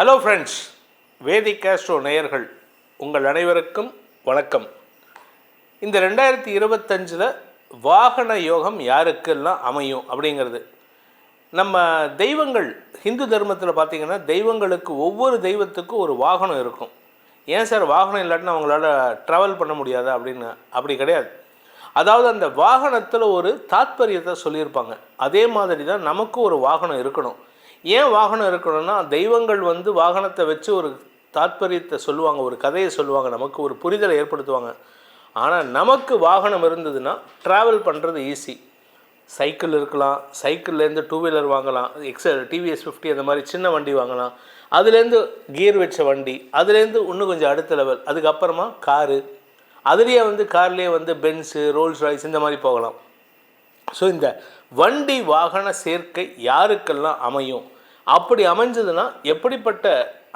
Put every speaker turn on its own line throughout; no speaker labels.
Hello friends வேதி Castro நேயர்கள் உங்கள் அனைவருக்கும் வணக்கம். இந்த ரெண்டாயிரத்தி இருபத்தஞ்சில் வாகன யோகம் யாருக்கெல்லாம் அமையும் அப்படிங்கிறது. நம்ம தெய்வங்கள் ஹிந்து தர்மத்தில் பார்த்திங்கன்னா தெய்வங்களுக்கு ஒவ்வொரு தெய்வத்துக்கும் ஒரு வாகனம் இருக்கும். ஏன் சார் வாகனம் இல்லாட்டினா அவங்களால ட்ராவல் பண்ண முடியாதா அப்படின்னு? அப்படி கிடையாது. அதாவது அந்த வாகனத்தில் ஒரு தாத்பரியத்தை சொல்லியிருப்பாங்க. அதே மாதிரி தான் நமக்கும் ஒரு வாகனம் இருக்கணும். ஏன் வாகனம் இருக்கணும்னா தெய்வங்கள் வந்து வாகனத்தை வச்சு ஒரு தாத்பரியத்தை சொல்லுவாங்க ஒரு கதையை சொல்லுவாங்க நமக்கு ஒரு புரிதலை ஏற்படுத்துவாங்க. ஆனால் நமக்கு வாகனம் இருந்ததுன்னா ட்ராவல் பண்ணுறது ஈஸி சைக்கிள் இருக்கலாம் சைக்கிள்லேருந்து டூ வீலர் வாங்கலாம் எக்ஸல் டிவிஎஸ் ஃபிஃப்டி அந்த மாதிரி சின்ன வண்டி வாங்கலாம். அதுலேருந்து கியர் வச்ச வண்டி அதுலேருந்து இன்னும் கொஞ்சம் அடுத்த லெவல் அதுக்கப்புறமா காரு. அதுலேயே வந்து கார்லேயே வந்து பென்ஸு ரோல்ஸ் ராய்ஸ் இந்த மாதிரி போகலாம். ஸோ இந்த வண்டி வாகன சேர்க்கை யாருக்கெல்லாம் அமையும்? அப்படி அமைஞ்சதுன்னா எப்படிப்பட்ட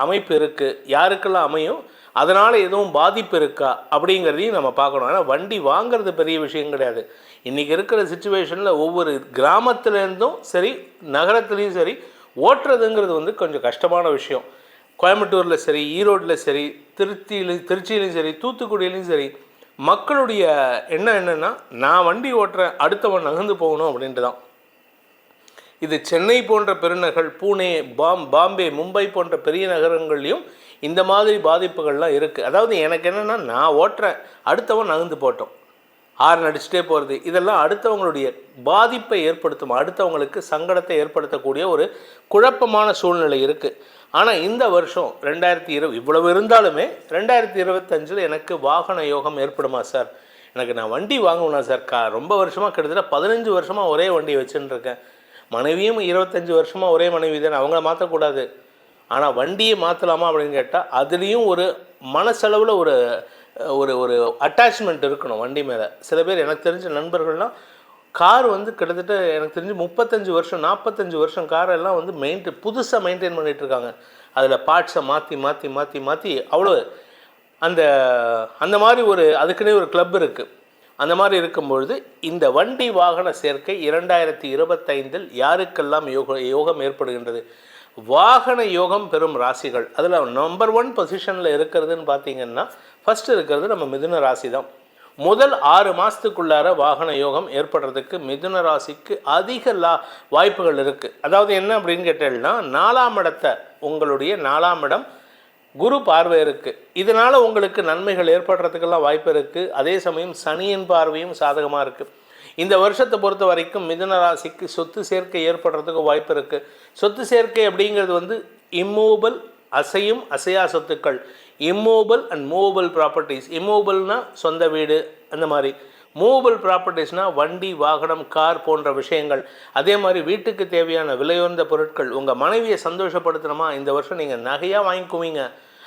அமைப்பு இருக்குது யாருக்கெல்லாம் அமையும்? அதனால் எதுவும் பாதிப்பு இருக்கா? அப்படிங்கிறதையும் நம்ம பார்க்கணும். ஏன்னா வண்டி வாங்கிறது பெரிய விஷயம் கிடையாது. இன்றைக்கி இருக்கிற சுச்சுவேஷனில் ஒவ்வொரு கிராமத்துலேருந்தும் சரி நகரத்துலேயும் சரி ஓட்டுறதுங்கிறது வந்து கொஞ்சம் கஷ்டமான விஷயம். கோயம்புத்தூரில் சரி ஈரோட்டில் சரி திருச்சியிலும் திருச்சியிலையும் சரி தூத்துக்குடியிலையும் சரி மக்களுடைய எண்ணம் என்னென்னா நான் வண்டி ஓட்டுறேன் அடுத்தவன் நகர்ந்து போகணும் அப்படின்ட்டு தான் இது சென்னை போன்ற பெருநகர் பூனே பாம் பாம்பே மும்பை போன்ற பெரிய நகரங்கள்லையும் இந்த மாதிரி பாதிப்புகள்லாம் இருக்குது அதாவது எனக்கு என்னென்னா நான் ஓட்டுறேன். அடுத்தவன் நகர்ந்து போட்டோம். ஆறு அடிச்சுட்டே போகிறது இதெல்லாம் அடுத்தவங்களுடைய பாதிப்பை ஏற்படுத்தும். அடுத்தவங்களுக்கு சங்கடத்தை ஏற்படுத்தக்கூடிய ஒரு குழப்பமான சூழ்நிலை இருக்குது ஆனால் இந்த வருஷம் ரெண்டாயிரத்தி இரு இவ்வளவு இருந்தாலுமே ரெண்டாயிரத்தி இருபத்தஞ்சில் எனக்கு வாகன யோகம் ஏற்படுமா சார்? எனக்கு நான் வண்டி வாங்கணும் சார் கா ரொம்ப வருஷமாக கிட்டத்தட்ட பதினஞ்சு வருஷமாக ஒரே வண்டி வச்சுன்னு இருக்கேன். மனைவியும் இருபத்தஞ்சி வருஷமாக ஒரே மனைவி தானே அவங்கள மாற்றக்கூடாது ஆனால் வண்டியை மாற்றலாமா அப்படின்னு கேட்டால் அதுலேயும் ஒரு மனசளவில் ஒரு ஒரு ஒரு அட்டாச்மெண்ட் இருக்கணும் வண்டி மேலே. சில பேர் எனக்கு தெரிஞ்ச நண்பர்கள்லாம் கார் வந்து கிட்டத்தட்ட எனக்கு தெரிஞ்சு முப்பத்தஞ்சு வருஷம் நாற்பத்தஞ்சு வருஷம் காரெல்லாம் வந்து மெயின்டைன் புதுசாக மெயின்டைன் பண்ணிகிட்டு இருக்காங்க. அதில் பார்ட்ஸை மாற்றி மாற்றி மாற்றி மாற்றி அவ்வளோ அந்த அந்த மாதிரி ஒரு அதுக்குன்னே ஒரு கிளப் இருக்குது அந்த மாதிரி இருக்கும்பொழுது இந்த வண்டி வாகன சேர்க்கை இரண்டாயிரத்தி இருபத்தைந்தில் யாருக்கெல்லாம் யோக யோகம் ஏற்படுகின்றது? வாகன யோகம் பெறும் ராசிகள். அதில் நம்பர் ஒன் பொசிஷனில் இருக்கிறதுன்னு பார்த்தீங்கன்னா ஃபஸ்ட்டு இருக்கிறது நம்ம மிதுன ராசி தான். முதல் ஆறு மாதத்துக்குள்ளார வாகன யோகம் ஏற்படுறதுக்கு மிதுன ராசிக்கு அதிக லா வாய்ப்புகள் இருக்குது அதாவது என்ன அப்படின்னு கேட்டேன்னா நாலாம் இடத்தை உங்களுடைய நாலாம் இடம் குரு பார்வை இருக்குது இதனால் உங்களுக்கு நன்மைகள் ஏற்படுறதுக்கெல்லாம் வாய்ப்பு இருக்குது அதே சமயம் சனியின் பார்வையும் சாதகமாக இருக்குது இந்த வருஷத்தை பொறுத்த வரைக்கும் மிதன ராசிக்கு சொத்து சேர்க்கை ஏற்படுறதுக்கு வாய்ப்பு இருக்குது சொத்து சேர்க்கை அப்படிங்கிறது வந்து இம்மூவபிள் அசையும் அசையா சொத்துக்கள். இம்மூவபிள் அண்ட் மூவபிள் ப்ராப்பர்ட்டிஸ் இம்மூவபிள்னா சொந்த வீடு அந்த மாதிரி. மூவபிள் ப்ராப்பர்ட்டிஸ்னால் வண்டி வாகனம் கார் போன்ற விஷயங்கள். அதே மாதிரி வீட்டுக்கு தேவையான விலையுயர்ந்த பொருட்கள் உங்கள் மனைவியை சந்தோஷப்படுத்தணுமா? இந்த வருஷம் நீங்கள் நகையாக வாங்கிக்குவீங்க.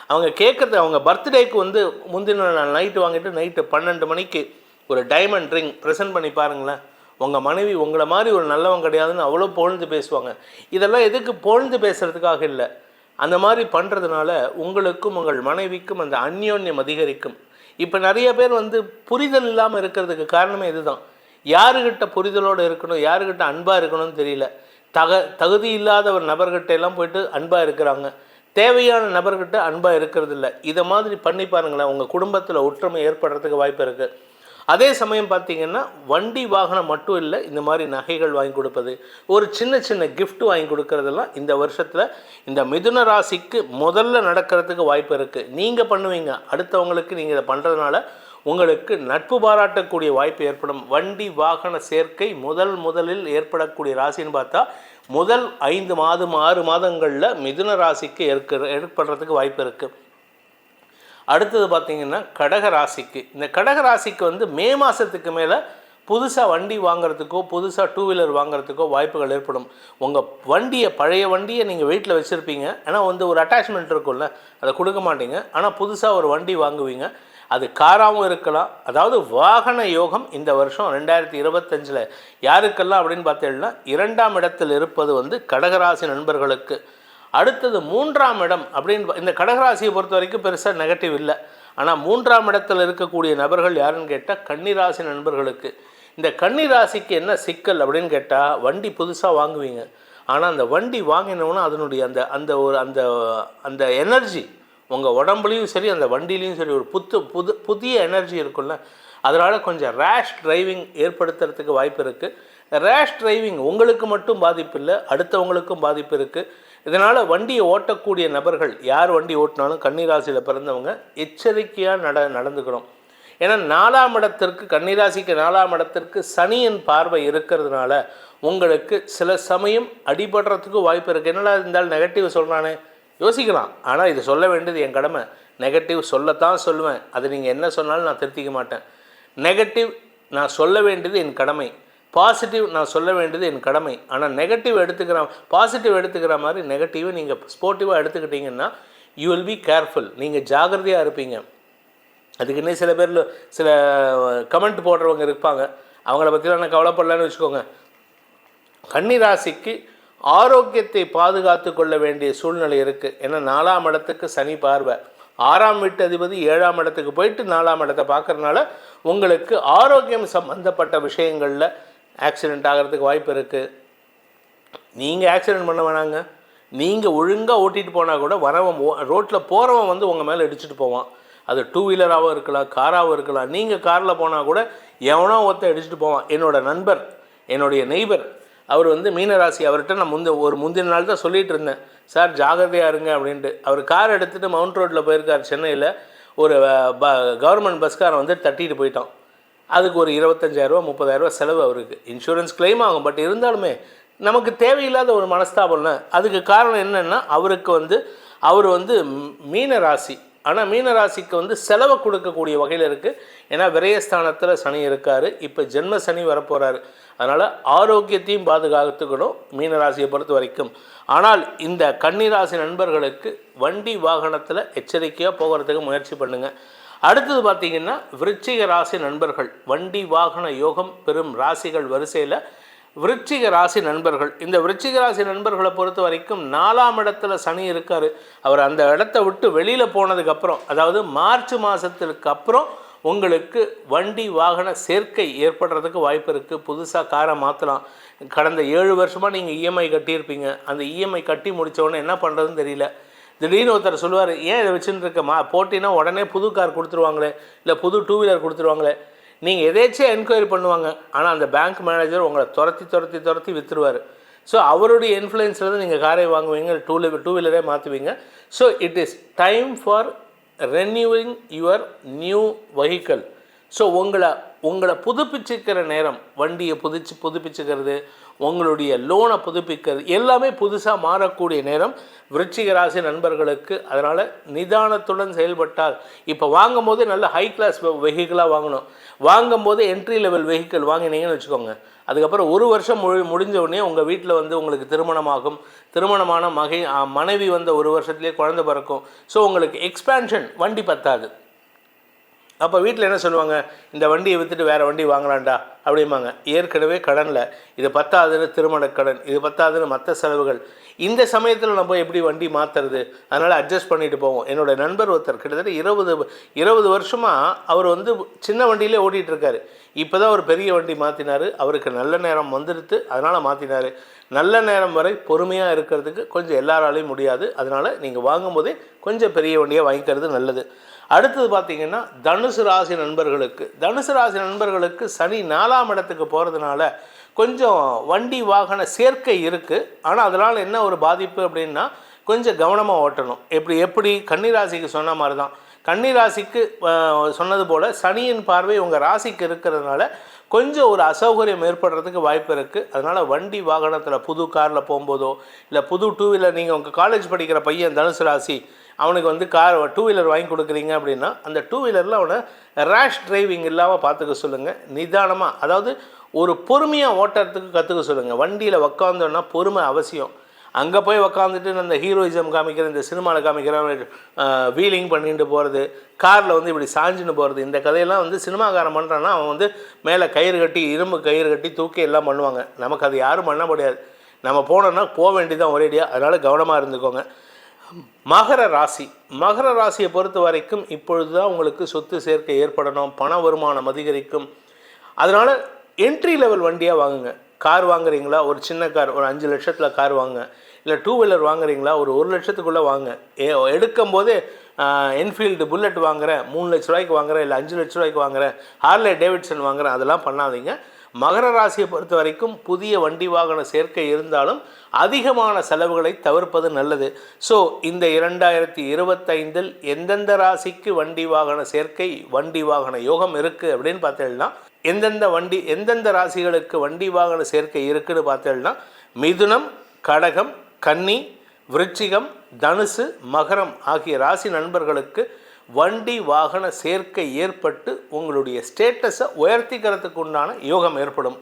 அவங்க கேட்குறது அவங்க பர்த்டேக்கு வந்து முந்தின நாள் நைட்டு வாங்கிட்டு நைட்டு பன்னெண்டு மணிக்கு ஒரு டைமண்ட் ரிங் ப்ரெசென்ட் பண்ணி பாருங்களேன். உங்கள் மனைவி உங்களை மாதிரி ஒரு நல்லவன் கிடையாதுன்னு அவ்வளோ புகழ்ந்து பேசுவாங்க. இதெல்லாம் எதுக்கு புகழ்ந்து பேசுகிறதுக்காக இல்லை? அந்த மாதிரி பண்ணுறதுனால உங்களுக்கும் உங்கள் மனைவிக்கும் அந்த அந்யோன்யம் அதிகரிக்கும். இப்போ நிறைய பேர் வந்து புரிதல் இல்லாமல் இருக்கிறதுக்கு காரணமே இதுதான். யாருக்கிட்ட புரிதலோடு இருக்கணும் யாருக்கிட்ட அன்பாக இருக்கணும்னு தெரியல. தக தகுதி இல்லாத ஒரு நபர்கிட்ட எல்லாம் போயிட்டு அன்பாக இருக்கிறாங்க. தேவையான நபர்கிட்ட அன்பாக இருக்கிறது இல்லை இதை மாதிரி பண்ணி பாருங்களேன் உங்கள் குடும்பத்தில் ஒற்றுமை ஏற்படுறதுக்கு வாய்ப்பு இருக்குது அதே சமயம் பார்த்தீங்கன்னா வண்டி வாகனம் மட்டும் இல்லை இந்த மாதிரி நகைகள் வாங்கி கொடுப்பது ஒரு சின்ன சின்ன கிஃப்ட்டு வாங்கி கொடுக்கறதெல்லாம் இந்த வருஷத்தில் இந்த மிதுன ராசிக்கு முதல்ல நடக்கிறதுக்கு வாய்ப்பு இருக்குது நீங்கள் பண்ணுவீங்க. அடுத்தவங்களுக்கு நீங்கள் இதை பண்ணுறதுனால உங்களுக்கு நட்பு பாராட்டக்கூடிய வாய்ப்பு ஏற்படும். வண்டி வாகன சேர்க்கை முதல் முதலில் ஏற்படக்கூடிய ராசின்னு பார்த்தா முதல் ஐந்து மாதம் ஆறு மாதங்களில் மிதுன ராசிக்கு ஏற்க ஏற்படுறதுக்கு வாய்ப்பு இருக்குது அடுத்தது பார்த்திங்கன்னா கடக ராசிக்கு. இந்த கடக ராசிக்கு வந்து மே மாதத்துக்கு மேலே புதுசாக வண்டி வாங்குறதுக்கோ புதுசாக டூ வீலர் வாங்குறதுக்கோ வாய்ப்புகள் ஏற்படும். உங்கள் வண்டியை பழைய வண்டியை நீங்கள் வீட்டில் வச்சுருப்பீங்க. ஆனால் வந்து ஒரு அட்டாச்மெண்ட் இருக்கும்ல அதை கொடுக்க மாட்டீங்க. ஆனால் புதுசாக ஒரு வண்டி வாங்குவீங்க. அது காராகவும் இருக்கலாம். அதாவது வாகன யோகம் இந்த வருஷம் ரெண்டாயிரத்தி இருபத்தஞ்சில் யாருக்கெல்லாம் அப்படின்னு பார்த்தீங்கன்னா இரண்டாம் இடத்தில் இருப்பது வந்து கடகராசி நண்பர்களுக்கு. அடுத்தது மூன்றாம் இடம் அப்படின்னு இந்த கடகராசியை பொறுத்த வரைக்கும் பெருசாக நெகட்டிவ் இல்லை. ஆனால் மூன்றாம் இடத்தில் இருக்கக்கூடிய நபர்கள் யாருன்னு கேட்டால் கன்னிராசி நண்பர்களுக்கு. இந்த கன்னிராசிக்கு என்ன சிக்கல் அப்படின்னு கேட்டால் வண்டி புதுசாக வாங்குவீங்க. ஆனால் அந்த வண்டி வாங்கினோன்னா அதனுடைய அந்த அந்த ஒரு அந்த அந்த எனர்ஜி உங்கள் உடம்புலையும் சரி அந்த வண்டிலையும் சரி ஒரு புத்து புது புதிய எனர்ஜி இருக்குல்ல அதனால் கொஞ்சம் ரேஷ் டிரைவிங் ஏற்படுத்துறதுக்கு வாய்ப்பு இருக்குது ரேஷ் டிரைவிங் உங்களுக்கு மட்டும் பாதிப்பு இல்லை அடுத்தவங்களுக்கும் பாதிப்பு இருக்குது இதனால் வண்டியை ஓட்டக்கூடிய நபர்கள் யார் வண்டி ஓட்டினாலும் கன்னிராசியில் பிறந்தவங்க எச்சரிக்கையாக நட நடந்துக்கணும். ஏன்னா நாலாம் இடத்திற்கு கன்னிராசிக்கு நாலாம் இடத்திற்கு சனியின் பார்வை இருக்கிறதுனால உங்களுக்கு சில சமயம் அடிபடுறதுக்கு வாய்ப்பு இருக்குது என்னடா இருந்தாலும் நெகட்டிவ் சொல்கிறானே யோசிக்கலாம். ஆனால் இது சொல்ல வேண்டியது என் கடமை. நெகட்டிவ் சொல்லத்தான் சொல்லுவேன். அது நீங்கள் என்ன சொன்னாலும் நான் திருத்திக்க மாட்டேன். நெகட்டிவ் நான் சொல்ல வேண்டியது என் கடமை. பாசிட்டிவ் நான் சொல்ல வேண்டியது என் கடமை. ஆனால் நெகட்டிவ் எடுத்துக்கிற பாசிட்டிவ் எடுத்துக்கிற மாதிரி நெகட்டிவை நீங்கள் ஸ்போர்ட்டிவாக எடுத்துக்கிட்டிங்கன்னா யூ வில் பி கேர்ஃபுல் நீங்கள் ஜாகிரதையாக இருப்பீங்க. அதுக்குன்னே சில பேர் சில கமெண்ட் போடுறவங்க இருப்பாங்க. அவங்கள பற்றிலாம் நான் கவலைப்படலன்னு வச்சுக்கோங்க. கன்னிராசிக்கு ஆரோக்கியத்தை பாதுகாத்து கொள்ள வேண்டிய சூழ்நிலை இருக்குது ஏன்னா நாலாம் இடத்துக்கு சனி பார்வை. ஆறாம் வீட்டு அதிபதி ஏழாம் இடத்துக்கு போயிட்டு நாலாம் இடத்தை பார்க்குறதுனால உங்களுக்கு ஆரோக்கியம் சம்பந்தப்பட்ட விஷயங்களில் ஆக்சிடெண்ட் ஆகிறதுக்கு வாய்ப்பு இருக்குது நீங்கள் ஆக்சிடெண்ட் பண்ண வேணாங்க. நீங்கள் ஒழுங்காக ஓட்டிகிட்டு போனால் கூட வரவன் ரோட்டில் போகிறவன் வந்து உங்கள் மேலே இடிச்சிட்டு போவான். அது டூ வீலராகவும் இருக்கலாம் காராகவும் இருக்கலாம். நீங்கள் காரில் போனால் கூட எவனோ ஒருத்தன் அடிச்சுட்டு போவான். என்னோட நண்பர் என்னுடைய நெய்பர் அவர் வந்து மீனராசி அவர்கிட்ட நான் முந்த ஒரு முந்தின நாள் தான் சொல்லிகிட்டு இருந்தேன். சார் ஜாகிரதையாக இருங்க அப்படின்ட்டு. அவர் கார் எடுத்துகிட்டு மவுண்ட் ரோட்டில் போயிருக்கார் சென்னையில். ஒரு ப கவர்மெண்ட் பஸ்காரன் வந்து தட்டிட்டு போயிட்டான். அதுக்கு ஒரு இருபத்தஞ்சாயிரரூவா முப்பதாயிரரூவா செலவு அவருக்கு. இன்சூரன்ஸ் கிளைம் ஆகும் பட் இருந்தாலுமே நமக்கு தேவையில்லாத ஒரு மனஸ்தாபம்னா அதுக்கு காரணம் என்னென்னா அவருக்கு வந்து அவர் வந்து மீன ராசி. ஆனால் மீன ராசிக்கு வந்து செலவை கொடுக்கக்கூடிய வகையில் இருக்குது ஏன்னா விரயஸ்தானத்தில் சனி இருக்கார். இப்போ ஜென்ம சனி வரப்போகிறாரு அதனால் ஆரோக்கியத்தையும் பாதுகாத்துக்கணும் மீன ராசியை பொறுத்த வரைக்கும். ஆனால் இந்த கன்னிராசி நண்பர்களுக்கு வண்டி வாகனத்தில் எச்சரிக்கையாக போகிறதுக்கு முயற்சி பண்ணுங்கள் அடுத்தது பார்த்தீங்கன்னா விருச்சிக ராசி நண்பர்கள் வண்டி வாகன யோகம் பெரும் ராசிகள் வரிசையில் விருச்சிக ராசி நண்பர்கள். இந்த விருச்சிக ராசி நண்பர்களை பொறுத்த வரைக்கும் நாலாம் இடத்துல சனி இருக்கார். அவர் அந்த இடத்த விட்டு வெளியில் போனதுக்கப்புறம் அதாவது மார்ச் மாதத்துக்கு அப்புறம் உங்களுக்கு வண்டி வாகன சேர்க்கை ஏற்படுறதுக்கு வாய்ப்பு இருக்குது புதுசாக காரை மாற்றலாம் கடந்த ஏழு வருஷமாக நீங்கள் இஎம்ஐ கட்டியிருப்பீங்க. அந்த இஎம்ஐ கட்டி முடித்தோடனே என்ன பண்ணுறதுன்னு தெரியல. திடீர்னு ஒருத்தர் சொல்லுவார் ஏன் இதை வச்சுட்டு இருக்கமா போட்டினா உடனே புது கார் கொடுத்துருவாங்களே இல்லை புது டூ வீலர் கொடுத்துருவாங்களே. நீங்கள் எதேச்சியாக என்கொயரி பண்ணுவாங்க ஆனால் அந்த பேங்க் மேனேஜர் உங்களை துரத்தி துரத்தி துரத்தி விற்றுருவார் ஸோ அவருடைய இன்ஃப்ளூயன்ஸில் தான் நீங்கள் காரை வாங்குவீங்க டூ வீலர் டூ வீலரே மாற்றுவீங்க so it is time for renewing your new vehicle so உங்களை உங்களை புதுப்பிச்சுக்கிற நேரம் வண்டியை புதுச்சு புதுப்பிச்சுக்கிறது உங்களுடைய லோனை புதுப்பிக்கிறது எல்லாமே புதுசாக மாறக்கூடிய நேரம் விருச்சிக ராசி நண்பர்களுக்கு. அதனால் நிதானத்துடன் செயல்பட்டால் இப்போ வாங்கும்போது நல்ல ஹை கிளாஸ் வெஹிக்கிளாக வாங்கணும். வாங்கும்போது என்ட்ரி லெவல் வெஹிக்கிள் வாங்கினீங்கன்னு வச்சுக்கோங்க. அதுக்கப்புறம் ஒரு வருஷம் முழு முடிஞ்ச உடனே உங்கள் வீட்டில் வந்து உங்களுக்கு திருமணமாகும். திருமணமான மகை மனைவி வந்த ஒரு வருஷத்துலேயே குழந்தை பிறக்கும். ஸோ உங்களுக்கு எக்ஸ்பேன்ஷன் வண்டி பத்தாது. அப்போ வீட்டில் என்ன சொல்லுவாங்க? இந்த வண்டியை விற்றுட்டு வேறு வண்டி வாங்கலாம்டா அப்படிம்பாங்க. ஏற்கனவே கடனில். இது பத்தாவதுன்னு திருமண கடன் இது பத்தாவதுன்னு மற்ற செலவுகள். இந்த சமயத்தில் நம்ம எப்படி வண்டி மாற்றுறது அதனால் அட்ஜஸ்ட் பண்ணிட்டு போவோம். என்னோட நண்பர் ஒருத்தர் கிட்டத்தட்ட இருபது இருபது வருஷமாக அவர் வந்து சின்ன வண்டியிலே ஓட்டிகிட்டு இருக்காரு. இப்போ தான் ஒரு பெரிய வண்டி மாற்றினார் அவருக்கு நல்ல நேரம் வந்துடுத்து அதனால் மாற்றினார் நல்ல நேரம் வரை பொறுமையாக இருக்கிறதுக்கு கொஞ்சம் எல்லாராலையும் முடியாது. அதனால் நீங்கள் வாங்கும்போதே கொஞ்சம் பெரிய வண்டியாக வாங்கிக்கிறது நல்லது. அடுத்தது பார்த்தீங்கன்னா தனுசு ராசி நண்பர்களுக்கு. தனுசு ராசி நண்பர்களுக்கு சனி நாலாம் இடத்துக்கு போகிறதுனால கொஞ்சம் வண்டி வாகன சேர்க்கை இருக்குது ஆனால் அதனால் என்ன ஒரு பாதிப்பு அப்படின்னா கொஞ்சம் கவனமாக ஓட்டணும். எப்படி எப்படி? கன்னிராசிக்கு சொன்ன மாதிரி தான் கன்னிராசிக்கு சொன்னது போல் சனியின் பார்வை உங்கள் ராசிக்கு இருக்கிறதுனால கொஞ்சம் ஒரு அசௌகரியம் ஏற்படுறதுக்கு வாய்ப்பு இருக்குது அதனால் வண்டி வாகனத்தில் புது காரில் போகும்போதோ இல்லை புது டூ வீலர் நீங்கள் உங்கள் காலேஜ் படிக்கிற பையன் தனுசு ராசி அவனுக்கு வந்து கார் டூ வீலர் வாங்கி கொடுக்குறீங்க அப்படின்னா அந்த டூ வீலரில் அவனை ரேஷ் டிரைவிங் இல்லாமல் பார்த்துக்க சொல்லுங்கள் நிதானமாக அதாவது ஒரு பொறுமையாக ஓட்டுறதுக்கு கற்றுக்க சொல்லுங்கள் வண்டியில் உக்காந்தோன்னா பொறுமை அவசியம். அங்கே போய் உக்காந்துட்டு அந்த ஹீரோயிசம் காமிக்கிற இந்த சினிமாவில் காமிக்கிற வீலிங் பண்ணிட்டு போகிறது காரில் வந்து இப்படி சாஞ்சுன்னு போகிறது இந்த கதையெல்லாம் வந்து சினிமாக்காரன் பண்ணுறான்னா அவன் வந்து மேலே கயிறு கட்டி இரும்பு கயிறு கட்டி தூக்கி எல்லாம் பண்ணுவாங்க. நமக்கு அது யாரும் பண்ண முடியாது. நம்ம போனோம்னா போக வேண்டியதான் ஒரேடியாக அதனால் கவனமாக இருந்துக்கோங்க. மகர ராசி. மகர ராசியை பொறுத்த வரைக்கும் இப்பொழுது தான் உங்களுக்கு சொத்து சேர்க்கை ஏற்படணும் பண வருமானம் அதிகரிக்கும். அதனால் என்ட்ரி லெவல் வண்டியாக வாங்குங்க. கார் வாங்குறீங்களா? ஒரு சின்ன கார் ஒரு அஞ்சு லட்சத்தில் கார் வாங்க. இல்லை டூ வீலர் வாங்குறீங்களா? ஒரு ஒரு லட்சத்துக்குள்ளே வாங்க. ஏ எடுக்கும் போதே என்ஃபீல்டு புல்லட் வாங்குறேன் மூணு லட்ச ரூபாய்க்கு வாங்குறேன் இல்லை அஞ்சு லட்ச ரூபாய்க்கு வாங்குறேன் ஹார்லே டேவிட்சன் வாங்குறேன் அதெல்லாம் பண்ணாதீங்க. மகர ராசியை பொறுத்த வரைக்கும் புதிய வண்டி வாகன சேர்க்கை இருந்தாலும் அதிகமான செலவுகளை தவிர்ப்பது நல்லது. ஸோ இந்த இரண்டாயிரத்தி இருபத்தைந்தில் எந்தெந்த ராசிக்கு வண்டி வாகன சேர்க்கை வண்டி வாகன யோகம் இருக்குது அப்படின்னு பார்த்தீங்கன்னா எந்தெந்த வண்டி எந்தெந்த ராசிகளுக்கு வண்டி வாகன சேர்க்கை இருக்குன்னு பார்த்தோம்னா மிதுனம் கடகம் கன்னி விருச்சிகம் தனுசு மகரம் ஆகிய ராசி நண்பர்களுக்கு வண்டி வாகன சேர்க்கை ஏற்பட்டு உங்களுடைய ஸ்டேட்டஸை உயர்த்திக்கிறதுக்கு உண்டான யோகம் ஏற்படும்.